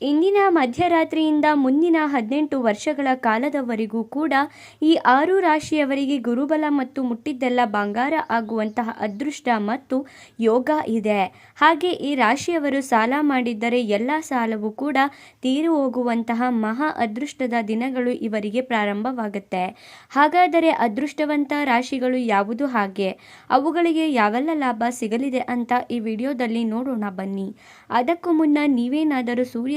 ಇಂದಿನ ಮಧ್ಯರಾತ್ರಿಯಿಂದ ಮುಂದಿನ ಹದಿನೆಂಟು ವರ್ಷಗಳ ಕಾಲದವರೆಗೂ ಕೂಡ ಈ ಆರು ರಾಶಿಯವರಿಗೆ ಗುರುಬಲ ಮತ್ತು ಮುಟ್ಟಿದ್ದೆಲ್ಲ ಬಂಗಾರ ಆಗುವಂತಹ ಅದೃಷ್ಟ ಮತ್ತು ಯೋಗ ಇದೆ. ಹಾಗೆ ಈ ರಾಶಿಯವರು ಸಾಲ ಮಾಡಿದ್ದರೆ ಎಲ್ಲ ಸಾಲವೂ ಕೂಡ ತೀರು ಹೋಗುವಂತಹ ಮಹಾ ಅದೃಷ್ಟದ ದಿನಗಳು ಇವರಿಗೆ ಪ್ರಾರಂಭವಾಗುತ್ತೆ. ಹಾಗಾದರೆ ಅದೃಷ್ಟವಂತ ರಾಶಿಗಳು ಯಾವುದು ಹಾಗೆ? ಅವುಗಳಿಗೆ ಯಾವೆಲ್ಲ ಲಾಭ ಸಿಗಲಿದೆ ಅಂತ ಈ ವಿಡಿಯೋದಲ್ಲಿ ನೋಡೋಣ ಬನ್ನಿ. ಅದಕ್ಕೂ ಮುನ್ನ ನೀವೇನಾದರೂ ಸೂರ್ಯ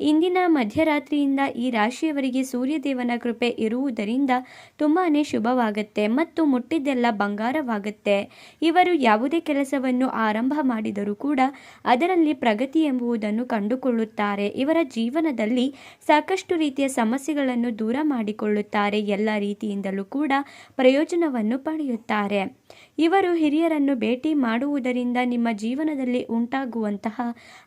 ಇಂದಿನ ಮಧ್ಯರಾತ್ರಿಯಿಂದ ಈ ರಾಶಿಯವರಿಗೆ ಸೂರ್ಯದೇವನ ಕೃಪೆ ಇರುವುದರಿಂದ ತುಂಬಾ ಶುಭವಾಗುತ್ತೆ ಮತ್ತು ಮುಟ್ಟಿದ್ದೆಲ್ಲ ಬಂಗಾರವಾಗುತ್ತೆ. ಇವರು ಯಾವುದೇ ಕೆಲಸವನ್ನು ಆರಂಭ ಮಾಡಿದರೂ ಕೂಡ ಅದರಲ್ಲಿ ಪ್ರಗತಿ ಎಂಬುದನ್ನು ಕಂಡುಕೊಳ್ಳುತ್ತಾರೆ. ಇವರ ಜೀವನದಲ್ಲಿ ಸಾಕಷ್ಟು ರೀತಿಯ ಸಮಸ್ಯೆಗಳನ್ನು ದೂರ ಮಾಡಿಕೊಳ್ಳುತ್ತಾರೆ. ಎಲ್ಲ ರೀತಿಯಿಂದಲೂ ಕೂಡ ಪ್ರಯೋಜನವನ್ನು ಪಡೆಯುತ್ತಾರೆ. ಇವರು ಹಿರಿಯರನ್ನು ಭೇಟಿ ಮಾಡುವುದರಿಂದ ನಿಮ್ಮ ಜೀವನದಲ್ಲಿ ಉಂಟಾಗುವಂತಹ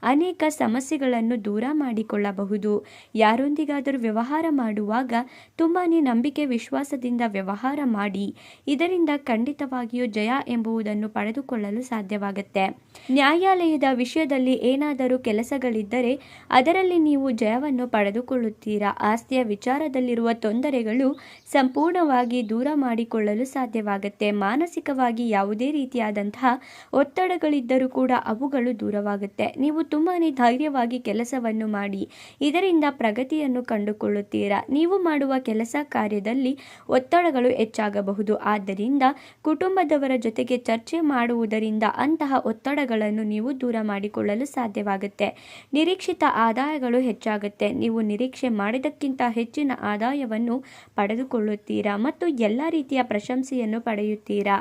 ಅನೇಕ ಸಮಸ್ಯೆಗಳನ್ನು ದೂರ ಮಾಡಿಕೊಳ್ಳಬಹುದು. ಯಾರೊಂದಿಗಾದರೂ ವ್ಯವಹಾರ ಮಾಡುವಾಗ ತುಂಬಾ ನಂಬಿಕೆ, ವಿಶ್ವಾಸದಿಂದ ವ್ಯವಹಾರ ಮಾಡಿ, ಇದರಿಂದ ಖಂಡಿತವಾಗಿಯೂ ಜಯ ಎಂಬುವುದನ್ನು ಪಡೆದುಕೊಳ್ಳಲು ಸಾಧ್ಯವಾಗುತ್ತೆ. ನ್ಯಾಯಾಲಯದ ವಿಷಯದಲ್ಲಿ ಏನಾದರೂ ಕೆಲಸಗಳಿದ್ದರೆ ಅದರಲ್ಲಿ ನೀವು ಜಯವನ್ನು ಪಡೆದುಕೊಳ್ಳುತ್ತೀರಾ? ಆಸ್ತಿಯ ವಿಚಾರದಲ್ಲಿರುವ ತೊಂದರೆಗಳು ಸಂಪೂರ್ಣವಾಗಿ ದೂರ ಮಾಡಿಕೊಳ್ಳಲು ಸಾಧ್ಯವಾಗುತ್ತೆ. ಮಾನಸಿಕವಾಗಿ ಯಾವುದೇ ರೀತಿಯಾದಂತಹ ಒತ್ತಡಗಳಿದ್ದರೂ ಕೂಡ ಅವುಗಳು ದೂರವಾಗುತ್ತೆ. ನೀವು ತುಂಬಾ ಧೈರ್ಯವಾಗಿ ಕೆಲಸವನ್ನು ಮಾಡಿ, ಇದರಿಂದ ಪ್ರಗತಿಯನ್ನು ಕಂಡುಕೊಳ್ಳುತ್ತೀರಾ? ನೀವು ಮಾಡುವ ಕೆಲಸ ಕಾರ್ಯದಲ್ಲಿ ಒತ್ತಡಗಳು ಹೆಚ್ಚಾಗಬಹುದು. ಆದ್ದರಿಂದ ಕುಟುಂಬದವರ ಜೊತೆಗೆ ಚರ್ಚೆ ಮಾಡುವುದರಿಂದ ಅಂತಹ ಒತ್ತಡಗಳನ್ನು ನೀವು ದೂರ ಮಾಡಿಕೊಳ್ಳಲು ಸಾಧ್ಯವಾಗುತ್ತೆ. ನಿರೀಕ್ಷಿತ ಆದಾಯಗಳು ಹೆಚ್ಚಾಗುತ್ತೆ. ನೀವು ನಿರೀಕ್ಷೆ ಮಾಡಿದಕ್ಕಿಂತ ಹೆಚ್ಚಿನ ಆದಾಯವನ್ನು ಪಡೆದುಕೊಳ್ಳುತ್ತೀರಾ ಮತ್ತು ಎಲ್ಲ ರೀತಿಯ ಪ್ರಶಂಸೆಯನ್ನು ಪಡೆಯುತ್ತೀರಾ?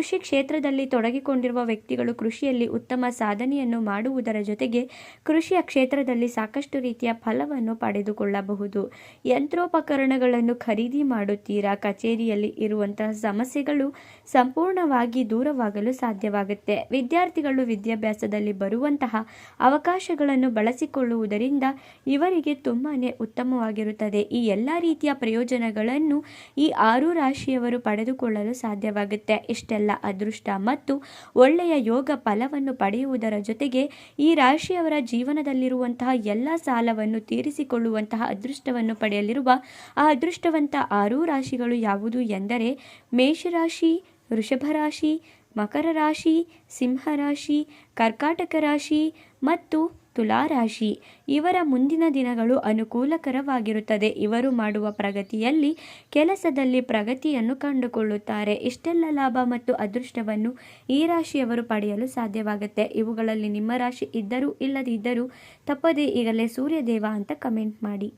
ಕೃಷಿ ಕ್ಷೇತ್ರದಲ್ಲಿ ತೊಡಗಿಕೊಂಡಿರುವ ವ್ಯಕ್ತಿಗಳು ಕೃಷಿಯಲ್ಲಿ ಉತ್ತಮ ಸಾಧನೆಯನ್ನು ಮಾಡುವುದರ ಜೊತೆಗೆ ಕೃಷಿಯ ಕ್ಷೇತ್ರದಲ್ಲಿ ಸಾಕಷ್ಟು ರೀತಿಯ ಫಲವನ್ನು ಪಡೆದುಕೊಳ್ಳಬಹುದು. ಯಂತ್ರೋಪಕರಣಗಳನ್ನು ಖರೀದಿ ಮಾಡುತ್ತೀರಾ? ಕಚೇರಿಯಲ್ಲಿ ಇರುವಂತಹ ಸಮಸ್ಯೆಗಳು ಸಂಪೂರ್ಣವಾಗಿ ದೂರವಾಗಲು ಸಾಧ್ಯವಾಗುತ್ತೆ. ವಿದ್ಯಾರ್ಥಿಗಳು ವಿದ್ಯಾಭ್ಯಾಸದಲ್ಲಿ ಬರುವಂತಹ ಅವಕಾಶಗಳನ್ನು ಬಳಸಿಕೊಳ್ಳುವುದರಿಂದ ಇವರಿಗೆ ತುಂಬಾ ಉತ್ತಮವಾಗಿರುತ್ತದೆ. ಈ ಎಲ್ಲ ರೀತಿಯ ಪ್ರಯೋಜನಗಳನ್ನು ಈ ಆರು ರಾಶಿಯವರು ಪಡೆದುಕೊಳ್ಳಲು ಸಾಧ್ಯವಾಗುತ್ತೆ. ಇಷ್ಟೆಲ್ಲ. ಅದೃಷ್ಟ ಮತ್ತು ಒಳ್ಳೆಯ ಯೋಗ ಫಲವನ್ನು ಪಡೆಯುವುದರ ಜೊತೆಗೆ ಈ ರಾಶಿಯವರ ಜೀವನದಲ್ಲಿರುವಂತಹ ಎಲ್ಲ ಸಾಲವನ್ನು ತೀರಿಸಿಕೊಳ್ಳುವಂತಹ ಅದೃಷ್ಟವನ್ನು ಪಡೆಯಲಿರುವ ಆ ಅದೃಷ್ಟವಂತ ಆರೂ ರಾಶಿಗಳು ಯಾವುದು ಎಂದರೆ ಮೇಷರಾಶಿ ವೃಷಭ ರಾಶಿ ಮಕರ ರಾಶಿ ಸಿಂಹರಾಶಿ, ಕರ್ಕಾಟಕ ರಾಶಿ ಮತ್ತು ತುಲಾರಾಶಿ. ಇವರ ಮುಂದಿನ ದಿನಗಳು ಅನುಕೂಲಕರವಾಗಿರುತ್ತದೆ. ಇವರು ಮಾಡುವ ಪ್ರಗತಿಯಲ್ಲಿ, ಕೆಲಸದಲ್ಲಿ ಪ್ರಗತಿಯನ್ನು ಕಂಡುಕೊಳ್ಳುತ್ತಾರೆ. ಇಷ್ಟೆಲ್ಲ ಲಾಭ ಮತ್ತು ಅದೃಷ್ಟವನ್ನು ಈ ರಾಶಿಯವರು ಪಡೆಯಲು ಸಾಧ್ಯವಾಗುತ್ತೆ. ಇವುಗಳಲ್ಲಿ ನಿಮ್ಮ ರಾಶಿ ಇದ್ದರೂ ಇಲ್ಲದಿದ್ದರೂ ತಪ್ಪದೇ ಈಗಲೇ ಸೂರ್ಯದೇವ ಅಂತ ಕಮೆಂಟ್ ಮಾಡಿ.